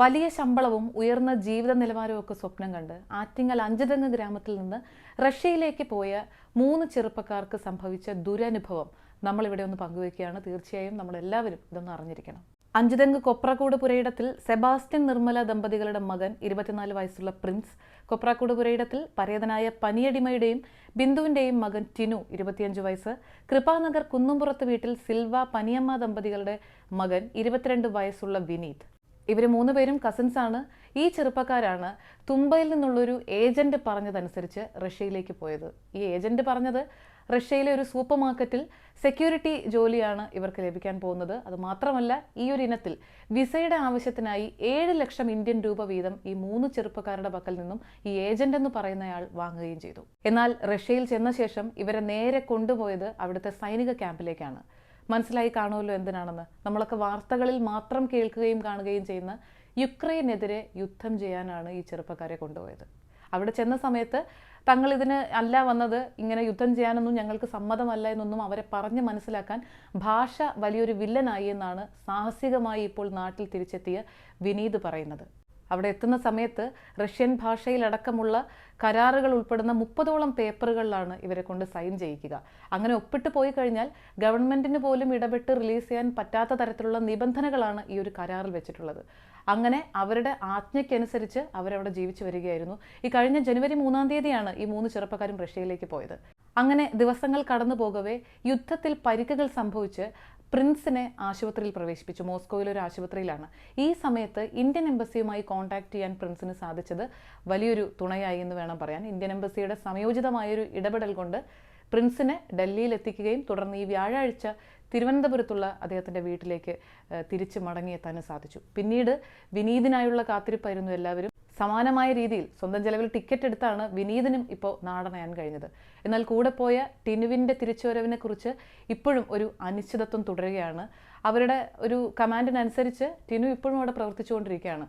വലിയ ശമ്പളവും ഉയർന്ന ജീവിത നിലവാരവും ഒക്കെ സ്വപ്നം കണ്ട് ആറ്റിങ്ങൽ അഞ്ചുതെങ്ങ് ഗ്രാമത്തിൽ നിന്ന് റഷ്യയിലേക്ക് പോയ മൂന്ന് ചെറുപ്പക്കാർക്ക് സംഭവിച്ച ദുരനുഭവം നമ്മളിവിടെ ഒന്ന് പങ്കുവെക്കുകയാണ് തീർച്ചയായും നമ്മളെല്ലാവരും ഇതൊന്ന് അറിഞ്ഞിരിക്കണം. അഞ്ചുതെങ്ങ് കൊപ്രക്കൂട് പുരയിടത്തിൽ സെബാസ്റ്റ്യൻ നിർമ്മല ദമ്പതികളുടെ മകൻ ഇരുപത്തിനാല് വയസ്സുള്ള പ്രിൻസ് കൊപ്രാക്കൂട് പുരയിടത്തിൽ പരേതനായ പനിയടിമയുടെയും ബിന്ദുവിന്റെയും മകൻ ടിനു ഇരുപത്തിയഞ്ച് വയസ്സ് കൃപാനഗർ കുന്നുംപുറത്ത് വീട്ടിൽ സിൽവ പനിയമ്മ ദമ്പതികളുടെ മകൻ ഇരുപത്തിരണ്ട് വയസ്സുള്ള വിനീത്. ഇവർ മൂന്ന് പേരും കസിൻസ് ആണ്. ഈ ചെറുപ്പക്കാരാണ് തുമ്പയിൽ നിന്നുള്ളൊരു ഏജന്റ് പറഞ്ഞതനുസരിച്ച് റഷ്യയിലേക്ക് പോയത്. ഈ ഏജന്റ് പറഞ്ഞത് റഷ്യയിലെ ഒരു സൂപ്പർ മാർക്കറ്റിൽ സെക്യൂരിറ്റി ജോലിയാണ് ഇവർക്ക് ലഭിക്കാൻ പോകുന്നത്. അത് മാത്രമല്ല ഈ ഒരു ഇനത്തിൽ വിസയുടെ ആവശ്യത്തിനായി ഏഴ് ലക്ഷം ഇന്ത്യൻ രൂപ വീതം ഈ മൂന്ന് ചെറുപ്പക്കാരുടെ പക്കൽ നിന്നും ഈ ഏജന്റ് എന്ന് പറയുന്നയാൾ വാങ്ങുകയും ചെയ്തു. എന്നാൽ റഷ്യയിൽ ചെന്ന ശേഷം ഇവരെ നേരെ കൊണ്ടുപോയത് അവിടുത്തെ സൈനിക ക്യാമ്പിലേക്കാണ്. മനസ്സിലായി കാണുമല്ലോ എന്തിനാണെന്ന്. നമ്മളൊക്കെ വാർത്തകളിൽ മാത്രം കേൾക്കുകയും കാണുകയും ചെയ്യുന്ന യുക്രൈനെതിരെ യുദ്ധം ചെയ്യാനാണ് ഈ ചെറുപ്പക്കാരെ കൊണ്ടുപോയത്. അവിടെ ചെന്ന സമയത്ത് തങ്ങൾ ഇതിന് അല്ല വന്നത് ഇങ്ങനെ യുദ്ധം ചെയ്യാനൊന്നും ഞങ്ങൾക്ക് സമ്മതമല്ല എന്നൊന്നും അവരെ പറഞ്ഞ് മനസ്സിലാക്കാൻ ഭാഷ വലിയൊരു വില്ലനായി എന്നാണ് സാഹസികമായി ഇപ്പോൾ നാട്ടിൽ തിരിച്ചെത്തിയ വിനീത് പറയുന്നത്. അവിടെ എത്തുന്ന സമയത്ത് റഷ്യൻ ഭാഷയിലടക്കമുള്ള കരാറുകൾ ഉൾപ്പെടുന്ന മുപ്പതോളം പേപ്പറുകളിലാണ് ഇവരെ കൊണ്ട് സൈൻ ചെയ്യിക്കുക. അങ്ങനെ ഒപ്പിട്ട് പോയി കഴിഞ്ഞാൽ ഗവൺമെന്റിന് പോലും ഇടപെട്ട് റിലീസ് ചെയ്യാൻ പറ്റാത്ത തരത്തിലുള്ള നിബന്ധനകളാണ് ഈ ഒരു കരാറിൽ വെച്ചിട്ടുള്ളത്. അങ്ങനെ അവരുടെ ആജ്ഞയ്ക്കനുസരിച്ച് അവരവിടെ ജീവിച്ചു വരികയായിരുന്നു. ഈ കഴിഞ്ഞ ജനുവരി മൂന്നാം തീയതിയാണ് ഈ മൂന്ന് ചെറുപ്പക്കാരും റഷ്യയിലേക്ക് പോയത്. അങ്ങനെ ദിവസങ്ങൾ കടന്നു പോകവേ യുദ്ധത്തിൽ പരിക്കുകൾ സംഭവിച്ച് പ്രിൻസിനെ ആശുപത്രിയിൽ പ്രവേശിപ്പിച്ചു. മോസ്കോയിലെ ഒരു ആശുപത്രിയിലാണ്. ഈ സമയത്ത് ഇന്ത്യൻ എംബസിയുമായി കോൺടാക്ട് ചെയ്യാൻ പ്രിൻസിന് സാധിച്ചത് വലിയൊരു തുണയായി എന്ന് വേണം പറയാൻ. ഇന്ത്യൻ എംബസിയുടെ സംയോജിതമായൊരു ഇടപെടൽ കൊണ്ട് പ്രിൻസിനെ ഡൽഹിയിൽ എത്തിക്കുകയും തുടർന്ന് ഈ വ്യാഴാഴ്ച തിരുവനന്തപുരത്തുള്ള അദ്ദേഹത്തിന്റെ വീട്ടിലേക്ക് തിരിച്ചു മടങ്ങിയെത്താനും സാധിച്ചു. പിന്നീട് വിനീതിനായുള്ള കാത്തിരിപ്പായിരുന്നു എല്ലാവരും. സമാനമായ രീതിയിൽ സ്വന്തം ചെലവിൽ ടിക്കറ്റ് എടുത്താണ് വിനീതിനും ഇപ്പോൾ നാടനയാൻ കഴിഞ്ഞത്. എന്നാൽ കൂടെ പോയ ടിനുവിന്റെ തിരിച്ചുവരവിനെക്കുറിച്ച് ഇപ്പോഴും ഒരു അനിശ്ചിതത്വം തുടരുകയാണ്. അവരുടെ ഒരു കമാൻഡിനനുസരിച്ച് ടിനു ഇപ്പോഴും അവിടെ പ്രവർത്തിച്ചുകൊണ്ടിരിക്കുകയാണ്.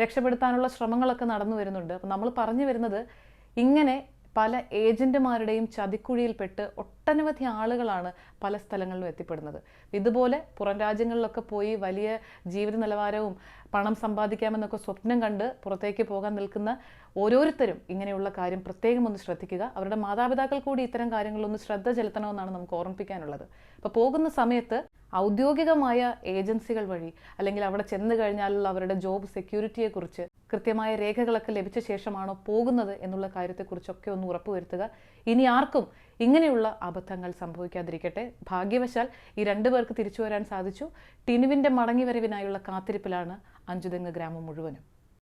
രക്ഷപ്പെടുത്താനുള്ള ശ്രമങ്ങളൊക്കെ നടന്നു വരുന്നുണ്ട്. അപ്പം നമ്മൾ പറഞ്ഞു വരുന്നത് ഇങ്ങനെ പല ഏജന്റുമാരുടെയും ചതിക്കുഴിയിൽപ്പെട്ട് ഒട്ടനവധി ആളുകളാണ് പല സ്ഥലങ്ങളിലും എത്തിപ്പെടുന്നത്. ഇതുപോലെ പുറം രാജ്യങ്ങളിലൊക്കെ പോയി വലിയ ജീവിത നിലവാരവും പണം സമ്പാദിക്കാമെന്നൊക്കെ സ്വപ്നം കണ്ട് പുറത്തേക്ക് പോകാൻ നിൽക്കുന്ന ഓരോരുത്തരും ഇങ്ങനെയുള്ള കാര്യം പ്രത്യേകം ഒന്ന് ശ്രദ്ധിക്കുക. അവരുടെ മാതാപിതാക്കൾ കൂടി ഇത്തരം കാര്യങ്ങളൊന്ന് ശ്രദ്ധ ചെലുത്തണമെന്നാണ് നമുക്ക് ഓർമ്മിപ്പിക്കാനുള്ളത്. അപ്പോൾ പോകുന്ന സമയത്ത് ഔദ്യോഗികമായ ഏജൻസികൾ വഴി അല്ലെങ്കിൽ അവിടെ ചെന്ന് കഴിഞ്ഞാലുള്ള അവരുടെ ജോബ് സെക്യൂരിറ്റിയെക്കുറിച്ച് കൃത്യമായ രേഖകളൊക്കെ ലഭിച്ച ശേഷമാണോ പോകുന്നത് എന്നുള്ള കാര്യത്തെക്കുറിച്ചൊക്കെ ഒന്ന് ഉറപ്പുവരുത്തുക. ഇനി ആർക്കും ഇങ്ങനെയുള്ള അബദ്ധങ്ങൾ സംഭവിക്കാതിരിക്കട്ടെ. ഭാഗ്യവശാൽ ഈ രണ്ടു പേർക്ക് തിരിച്ചു വരാൻ സാധിച്ചു. ടിനുവിന്റെ മടങ്ങിവരവിനായുള്ള കാത്തിരിപ്പിലാണ് അഞ്ചുതെങ്ങ് ഗ്രാമം മുഴുവനും.